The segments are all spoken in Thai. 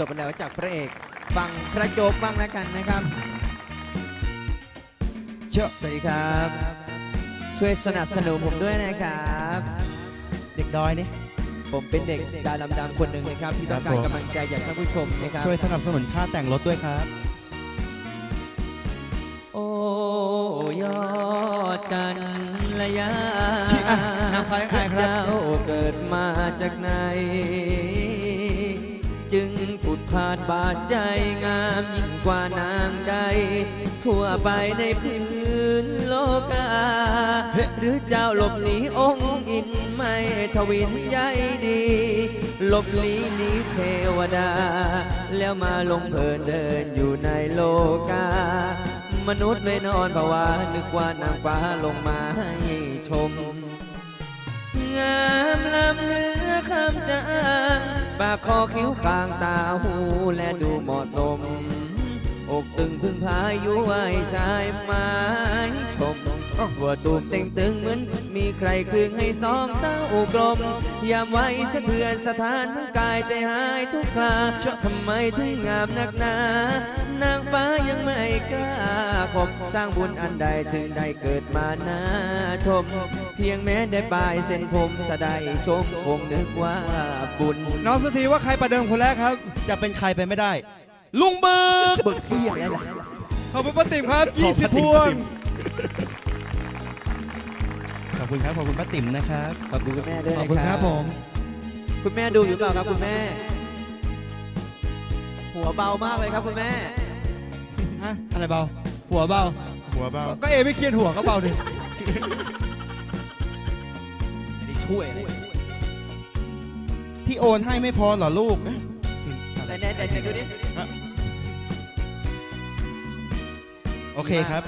จบไปแล้วจากพระเอกฟังพระโจกบ้างแล้วกันนะครับเชื่อสวัสดีครับ ช่วยสนับสนุนผมด้วยนะครับ เด็กดอยนี่ ผมเป็นเด็กดาลำดำคนหนึ่งนะครับ ที่ต้องการครับผมกำลังใจจากท่านผู้ชมนะครับ ช่วยสนับสนุนค่าแต่งรถด้วยครับ โอ้ยอดกันระยะอะนางฟ้ายังไงครับ เจ้าเกิดมาจากไหน จึง ผุดพาดบาดใจงามยิ่งกว่านางใด ทั่วไปในพื้นโลกา หรือเจ้าหลบหนีองค์อินไม่ทวินใยดี หลบหลีหนีเทวดา แล้วมาลงเพลินเดินอยู่ในโลกา มนุษย์ไม่นอนภาวะนึกว่านางฟ้าลงมาให้ชม งามลำเลือคำจางปากคอคิ้วคางตาหูและดูเหมาะสม อกตึงพึ่งพายุไหวชายไม้ชมหัวตูมเต่งตึงเหมือนมีใครคลึงให้สองเต้ากลม ยามไว้สะเทือนสถานทั้งกายใจหายทุกคราทำไมถึงงามนักหนา นางฟ้ายังไม่กล้าขบสร้างบุญอันใดถึงได้เกิดมาหน่าชม พียงแม้ได้ปลายเส้นผมถ้าได้ชมคงนึกว่าบุญน้องสุธีว่าใครประเดิมคนแรกครับ จะเป็นใครไปไม่ได้ ลุงบึกบึกเพียอะไรล่ะขอบคุณป้าติ๋มครับขอบป้า20พติ๋มวง ขอบคุณครับ ขอบคุณป้าติ๋มนะครับ ขอบคุณคุณแม่ด้วยขอบนะคุณคครัรับบผม คุณแม่ดูอยู่เปล่าครับคุณแม่ หัวเบามากเลยครับคุณแม่ฮะอะไรเบา หัวเบา หัวเบา ก็เอไม่เครียดหัวก็เบาสิ ไม่ได้ช่วยเลยที่โอนให้ไม่พอเหรอลูกแต่แน่แต่ดูดิโอเคครับ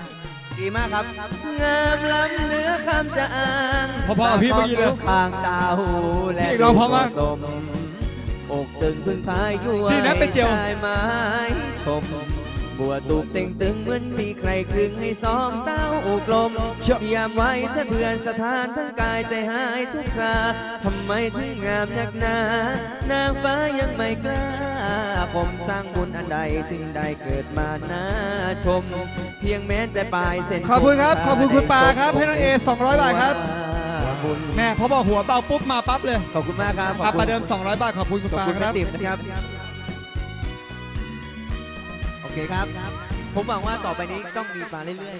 ดีมากครับ งามล้ำเนื้อคำจะอ้างพอๆกับพี่เมื่อกี้เลยตาคางตาหูและพี่ร้องเพราะมากดูเหะสมอกตึงพึ่งพายยั่วพี่นะเป็นเจียวได้ไม้ชม บัวตูบเต่งตึงเหมือนมีใครคลึงให้สองเต้ากลมเชื่อยามไว้สะเทือนสถานทั้งกายใจหายทุกคราทำไมถึงงามนักหนา นางฟ้ายังไม่กล้า ผมสร้างบุญอันใดถึงได้เกิดมาน่าชม เพียงแม้แต่ปลายเส้นขอบคุณครับ ขอบคุณคุณปาครับให้น้องเอ200 บาทครับว่าบุญแม่พอบอกหัวเบาปุ๊บมาปั๊บเลย ขอบคุณมากครับอะประเดิม 200 บาท ขอบคุณคุณขอบปาคุณคแม่รับติ๋มนะครับโอ เคครับ ผมหวังว่าต่อไปนี้ต้องมีมาเรื่อย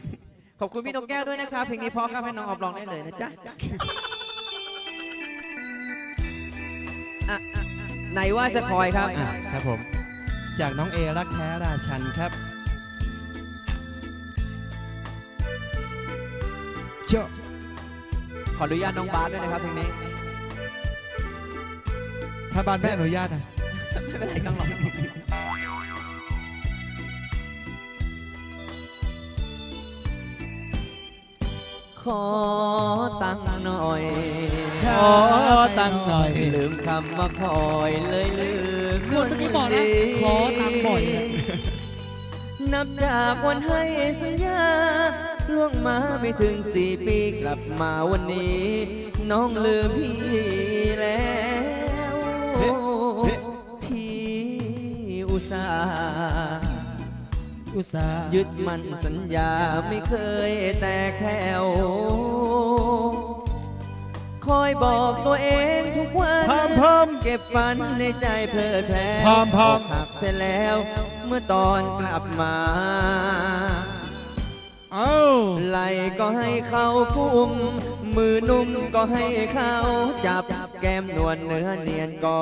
ๆ ขอบคุณพี่นกแก้วด้วยนะครับเพลงนี้เพราะครับให้น้องออฟร้องได้เลยนะจ๊ะอะอะไหนว่าจะคอยครับ อะครับผม จากน้องเอรักแท้ราชันครับเชื่อขออนุญาตน้องบาสด้วยนะครับเพลงนี้ ถ้าบ้านแม่อนุญาตนะ ไม่เป็นไรต้องร้อง ขอตังค์หน่อย ขอตังค์หน่อย ลืมคำว่าคอยเลยลืมคนเมื่อกี้บอกนะ ขอตังค์บ่อยนะ นับจากวันให้สัญญา ล่วงมาไม่ถึงสี่ปีกลับมาวันนี้ น้องลืมพี่แล้วเฮ้เฮ้พี่อุตส่าห์ อุตส่าห์ยึดมั่นสัญญาไม่เคยแตกแถว คอยบอกตัวเองทุกวันพามพาม เก็บฝันในใจเพลิดเพลพามพามอกหักเสร็จแล้วเมื่อตอนกลับมา เอ้าไหลก็ให้เขาพุ่มมือนุ่มก็ให้เขาจับ แก้มนวลเนื้อเนียนก็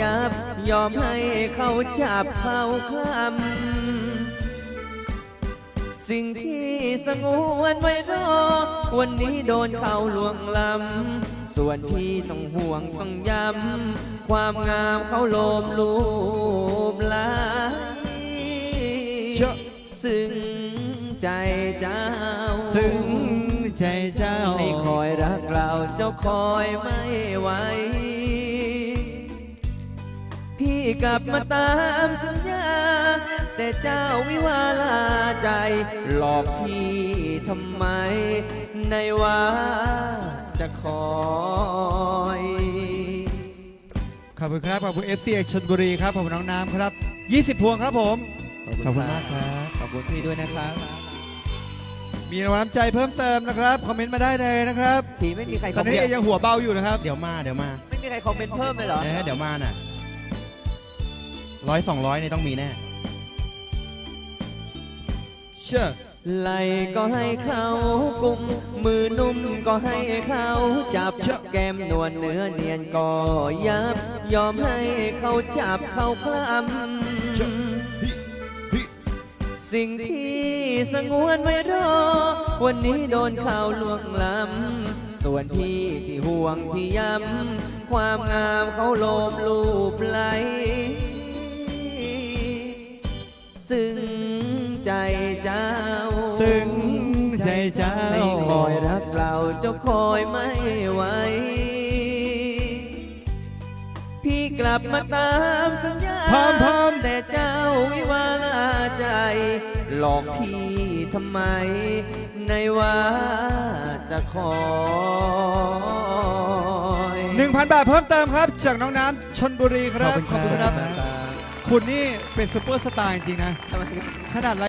ยับ ยอมให้เขาจับเขาคลำ สิ่งที่สงวนไว้รอ วันนี้โดนเขาลวงล้ำ ส่วนที่ต้องห่วงต้องย้ำ ความงามเขาโลมลูบไหลเชื่อซึ่งใจเจ้า ซึ้งใจเจ้าให้คอยรักเราเจ้าคอยไม่ไหว พี่กลับมาตามสัญญา แต่เจ้าวิวาลาใจ หลอกพี่ทำไม ในว่าจะคอยคขอบคุณครับ ขอบคุณเอสซีชนบุรีครับ ขอบคุณน้องน้ำครับ 20 พวงครับผม ขอบคุณมากครับ ขอบคุณพี่ด้วยนะครับ มีรางวัลน้ำใจเพิ่มเติมนะครับ คอมเมนต์มาได้เลยนะครับ พี่ไม่มีใครตคออนมเมนี้นเอต์ยังหัวเบาอยู่นะครับ เดี๋ยวมาเดี๋ยวมาไม่มีใครคอมเมนต์เพิ่มเลยเหรอเอ๊ะเดี๋ยวมาน่ะร้อยสองร้อยนี่ต้องมีแน่เชื่อ ไหลก็ให้เขากุม มือนุ่มก็ให้เขาจับ แก้มนวลเนื้อเนียนก็ยับ ยอมให้เขาจับเขาคลำสิ่งที่สงวนไว้รอ วันนี้โดนเขาลวงล้ำส่วนพี่ที่ห่วงที่ย้ำ ความงามเขาโลมลู คอยไม่ไหว พี่กลับมาตามสัญญาพร้อมพร้อม แต่เจ้าวิวาลาใจ หลอกพี่ทำไม ในว่าจะคอย 1,000 บาทเพิ่มเติมครับ จากน้องน้ำชนบุรีครับ ขอบคุณครับ คุณนี่เป็นซุปเปอร์สตาร์จริงๆนะทำไมครับขนาด